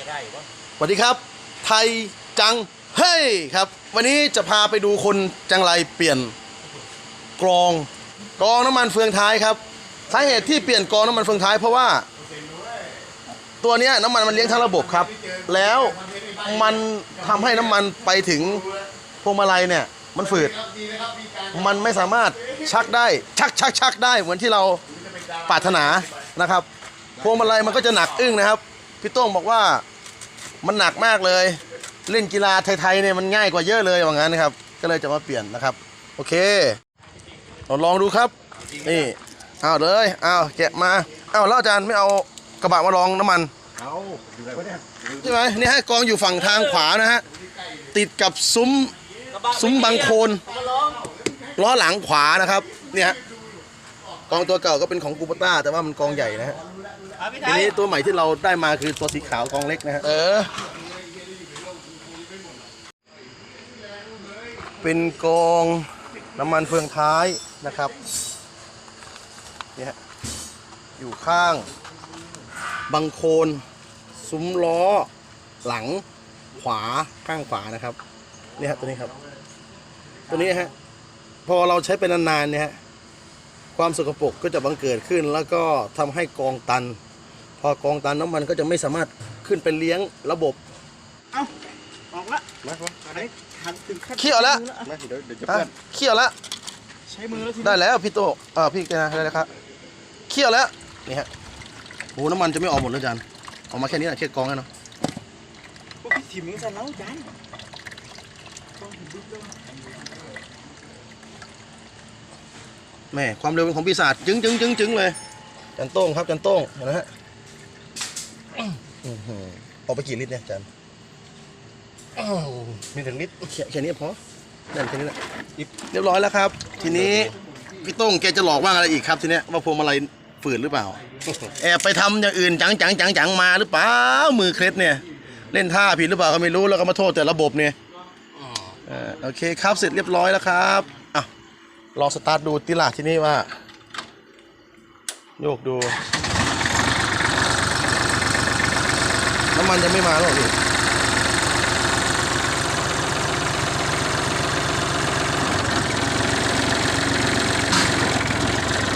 จะได้อยู่ปะสวัสดีครับ ไทยจังเฮ้ยครับ วันนี้จะพาไปดูคนจังไรเปลี่ยนกรองกรองน้ำมันเฟืองท้ายครับสาเหตุที่เปลี่ยนกรองน้ำมันเฟืองท้ายเพราะว่า ตัวเนี้ยน้ำมันมันเลี้ยงทั้งระบบครับ แล้วมันทำให้น้ำมันไปถึงพวงมาลัยเนี่ย มันฝืด มันไม่สามารถชักได้ชักชักชักได้เหมือนที่เราปรารถนานะครับ พวงมาลัยมันก็จะหนักอึ้งนะครับ พี่โต้งบอกว่ามันหนักมากเลย เล่นกีฬาไทยๆเนี่ยมันง่ายกว่าเยอะเลยว่างั้นนะครับ ก็เลยจะมาเปลี่ยนนะครับ โอเคเราลองดูครับ นี่เอาเลยเอาแกะมาเอาแล้วอาจารย์ไม่เอากระบะมาลองน้ำมันเอาอยู่ไหนวะเนี่ยใช่ไหมนี่ฮะกองอยู่ฝั่งทางขวานะฮะติดกับซุ้มซุ้มบังโคลนล้อหลังขวานะครับ เนี่ยฮะกองตัวเก่าก็เป็นของกูปต้า แต่ว่ามันกองใหญ่นะฮะ ทีนี้ตัวใหม่ที่เราได้มาคือตัวสีขาวกองเล็กนะฮะเออ เป็นกองน้ำมันเฟืองท้ายนะครับเนี่ยฮะอยู่ข้างบังโคลนซุ้มล้อ หลังขวาข้างขวานะครับเนี่ยฮะตัวนี้ครับ ตัวนี้ฮะพอเราใช้เป็นนานๆเนี่ยฮะความสกปรกก็จะบังเกิดขึ้นแล้วก็ทำให้กองตัน พอกองตันน้ำมันก็จะไม่สามารถขึ้นไปเลี้ยงระบบออกละมามาอันนี้หันถึงขั้นเขี่ยวแล้ว มาเดี๋ยวเดี๋ยวจะอะเพื่อนเขี่ยวแล้วใช้มือแล้วทีได้แล้วพี่โตเออพี่แกนะได้แล้วครับเขี่ยวแล้วนี่ฮะโหน้ำมันจะไม่ออกหมดเลยอาจารย์ออกมาแค่นี้แหละแค่กองแค่เนาะพวกพี่ถิ่มนี่จะเล้าจานแม่ความเร็วเป็นของปีศาจจึ้งจึ้งจึ้งจึ้งเลยจันโต้งครับจันโต้งเห็นไหมฮะ อื้อหือออกไปกี่ลิตรเนี่ยอาจารย์อ้าวมีถึงนิดแค่แค่นี้พอนั่นแค่นี้แหละเรียบร้อยแล้วครับ ทีนี้พี่โต้งแกจะหลอกว่าอะไรอีกครับทีเนี้ยว่าพวงมาลัยฝืดหรือเปล่า แอบไปทำอย่างอื่นจังจังจังจังมาหรือเปล่ามือเคล็ดเนี่ย เล่นท่าผิดหรือเปล่าก็ไม่รู้แล้วก็มาโทษแต่ระบบเนี่ยเอ่อโอเคครับเสร็จเรียบร้อยแล้วครับอะลองสตาร์ทดูติล่ะที่นี่ว่า โยกดู น้ำมันจะไม่มาหรอกพี่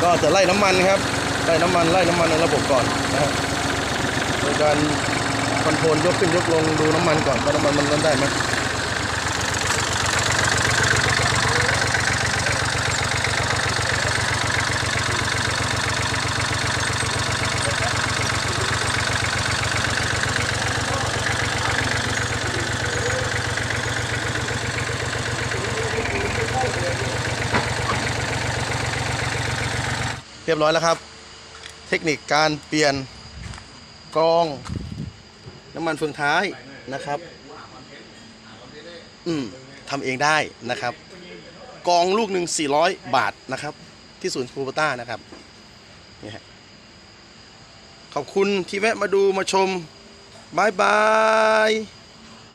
ก็จะไล่น้ำมันครับ ไล่น้ำมันไล่น้ำมันในระบบก่อนนะฮะโดยการคอนโทรลยกขึ้นยกลงดูน้ำมันก่อนว่าน้ำมันมันมันได้ไหม เรียบร้อยแล้วครับ เทคนิคการเปลี่ยนกรองน้ำมันเฟืองท้ายนะครับ อืมทำเองได้นะครับ กองลูกหนึ่ง400 บาทนะครับ ที่ศูนย์คูปต้านะครับนี่ฮะขอบคุณที่แวะมาดูมาชมบายบาย